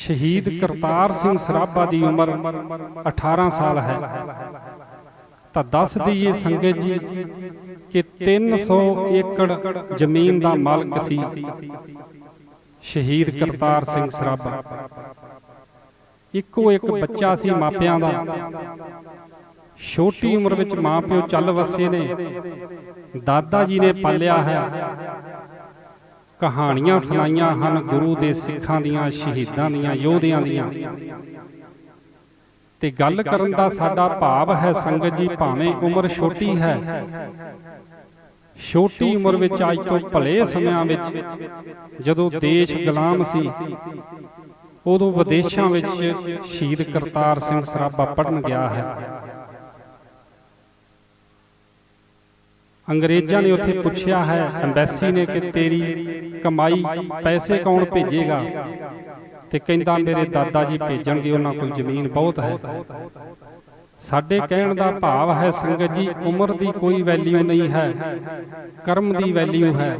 ਸ਼ਹੀਦ ਕਰਤਾਰ ਸਿੰਘ ਸਰਾਭਾ ਦੀ ਉਮਰ 18 ਸਾਲ ਹੈ। ਤਾਂ ਦੱਸ ਦਈਏ ਸੰਗਤ ਜੀ ਕਿ 300 ਏਕੜ ਜ਼ਮੀਨ ਦਾ ਮਾਲਕ ਸੀ। ਸ਼ਹੀਦ ਕਰਤਾਰ ਸਿੰਘ ਸਰਾਭਾ। ਇੱਕੋ ਇੱਕ ਬੱਚਾ ਸੀ ਮਾਪਿਆਂ ਦਾ। ਛੋਟੀ ਉਮਰ ਵਿੱਚ ਮਾਪਿਓ ਚੱਲ ਵਸੇ ਨੇ। ਦਾਦਾ ਜੀ ਨੇ ਪਾਲਿਆ ਹੈ। ਕਹਾਣੀਆਂ ਸੁਣਾਈਆਂ ਹਨ ਗੁਰੂ ਦੇ ਸਿੱਖਾਂ ਦੀਆਂ, ਸ਼ਹੀਦਾਂ ਦੀਆਂ, ਯੋਧਿਆਂ ਦੀਆਂ। ਤੇ ਗੱਲ ਕਰਨ ਦਾ ਸਾਡਾ ਭਾਵ ਹੈ ਸੰਗਤ ਜੀ, ਭਾਵੇਂ ਉਮਰ ਛੋਟੀ ਹੈ। ਛੋਟੀ ਉਮਰ ਵਿੱਚ ਅੱਜ ਤੋਂ ਭਲੇ ਸਮਿਆਂ ਵਿੱਚ ਜਦੋਂ ਦੇਸ਼ ਗੁਲਾਮ ਸੀ, ਉਦੋਂ ਵਿਦੇਸ਼ਾਂ ਵਿੱਚ ਸ਼ਹੀਦ ਕਰਤਾਰ ਸਿੰਘ ਸਰਾਭਾ ਪੜਨ ਗਿਆ ਹੈ। ਅੰਗਰੇਜ਼ਾਂ ਨੇ ਉੱਥੇ ਪੁੱਛਿਆ ਹੈ ਐਮਬੈਸੀ ਨੇ ਕਿ ਤੇਰੀ ਕਮਾਈ ਪੈਸੇ ਕੌਣ ਭੇਜੇਗਾ? ਤੇ ਕਹਿੰਦਾ ਮੇਰੇ ਦਾਦਾ ਜੀ ਭੇਜਣਗੇ ਉਹਨਾਂ ਕੋਲ ਜ਼ਮੀਨ ਬਹੁਤ ਹੈ। ਸਾਡੇ ਕਹਿਣ ਦਾ ਭਾਵ ਹੈ ਸੰਗਤ ਜੀ ਉਮਰ ਦੀ ਕੋਈ ਵੈਲਿਊ ਨਹੀਂ ਹੈ। ਕਰਮ ਦੀ ਵੈਲਿਊ ਹੈ।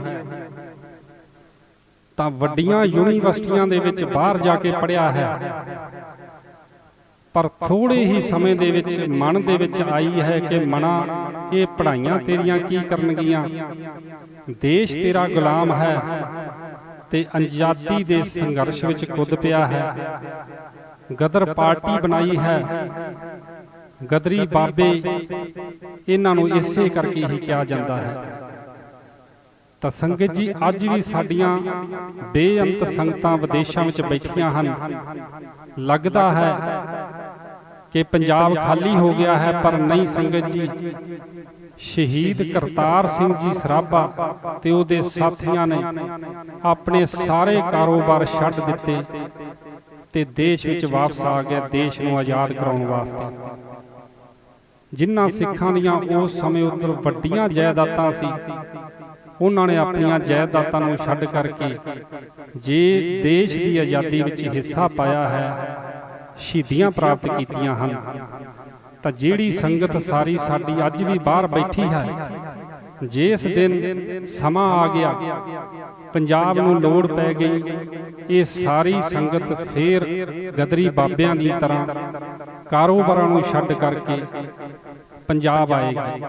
ਤਾਂ ਵੱਡੀਆਂ ਯੂਨੀਵਰਸਿਟੀਆਂ ਦੇ ਵਿੱਚ ਬਾਹਰ ਜਾ ਕੇ ਪੜਿਆ ਹੈ। ਪਰ ਥੋੜੇ ਹੀ ਸਮੇਂ ਦੇ ਵਿੱਚ ਮਨ ਦੇ ਵਿੱਚ ਆਈ ਹੈ ਕਿ ਮਨਾ, ਇਹ ਪੜ੍ਹਾਈਆਂ ਤੇਰੀਆਂ ਕੀ ਕਰਨਗੀਆਂ? ਦੇਸ਼ ਤੇਰਾ ਗੁਲਾਮ ਹੈ ਤੇ ਆਜ਼ਾਦੀ ਦੇ ਸੰਘਰਸ਼ ਵਿੱਚ ਕੁੱਦ ਪਿਆ ਹੈ। ਗਦਰ ਪਾਰਟੀ ਬਣਾਈ ਹੈ। ਗਦਰੀ ਬਾਬੇ, ਇਹਨਾਂ ਨੂੰ ਇਸੇ ਕਰਕੇ ਹੀ ਕਿਹਾ ਜਾਂਦਾ ਹੈ। ਤਾਂ ਸੰਗਤ ਜੀ, ਅੱਜ ਵੀ ਸਾਡੀਆਂ ਬੇਅੰਤ ਸੰਗਤਾਂ ਵਿਦੇਸ਼ਾਂ ਵਿੱਚ ਬੈਠੀਆਂ ਹਨ। ਲੱਗਦਾ ਹੈ ਕਿ ਪੰਜਾਬ ਖਾਲੀ ਹੋ ਗਿਆ ਹੈ, ਪਰ ਨਹੀਂ ਸੰਗਤ ਜੀ। ਸ਼ਹੀਦ ਕਰਤਾਰ ਸਿੰਘ ਜੀ ਸਰਾਭਾ ਤੇ ਉਹਦੇ ਸਾਥੀਆਂ ਨੇ ਆਪਣੇ ਸਾਰੇ ਕਾਰੋਬਾਰ ਛੱਡ ਦਿੱਤੇ ਤੇ ਦੇਸ਼ ਵਿੱਚ ਵਾਪਸ ਆ ਗਿਆ, ਦੇਸ਼ ਨੂੰ ਆਜ਼ਾਦ ਕਰਾਉਣ ਵਾਸਤੇ। ਜਿਨ੍ਹਾਂ ਸਿੱਖਾਂ ਦੀਆਂ ਉਸ ਸਮੇਂ ਉੱਤੇ ਵੱਡੀਆਂ ਜਾਇਦਾਦਾਂ ਸੀ, ਉਹਨਾਂ ਨੇ ਆਪਣੀਆਂ ਜਾਇਦਾਦਾਂ ਨੂੰ ਛੱਡ ਕਰਕੇ ਜੇ ਦੇਸ਼ ਦੀ ਆਜ਼ਾਦੀ ਵਿੱਚ ਹਿੱਸਾ ਪਾਇਆ ਹੈ ਸ਼ਹੀਦੀਆਂ ਪ੍ਰਾਪਤ ਕੀਤੀਆਂ ਹਨ। ਤਾਂ ਜਿਹੜੀ ਸੰਗਤ ਸਾਰੀ ਸਾਡੀ ਅੱਜ ਵੀ ਬਾਹਰ ਬੈਠੀ ਹੈ ਜਿਸ ਦਿਨ ਸਮਾਂ ਆ ਗਿਆ, ਪੰਜਾਬ ਨੂੰ ਲੋੜ ਪੈ ਗਈ, ਇਹ ਸਾਰੀ ਸੰਗਤ ਫੇਰ ਗਦਰੀ ਬਾਬਿਆਂ ਦੀ ਤਰ੍ਹਾਂ ਕਾਰੋਬਾਰਾਂ ਨੂੰ ਛੱਡ ਕਰਕੇ ਪੰਜਾਬ ਆਏਗੀ।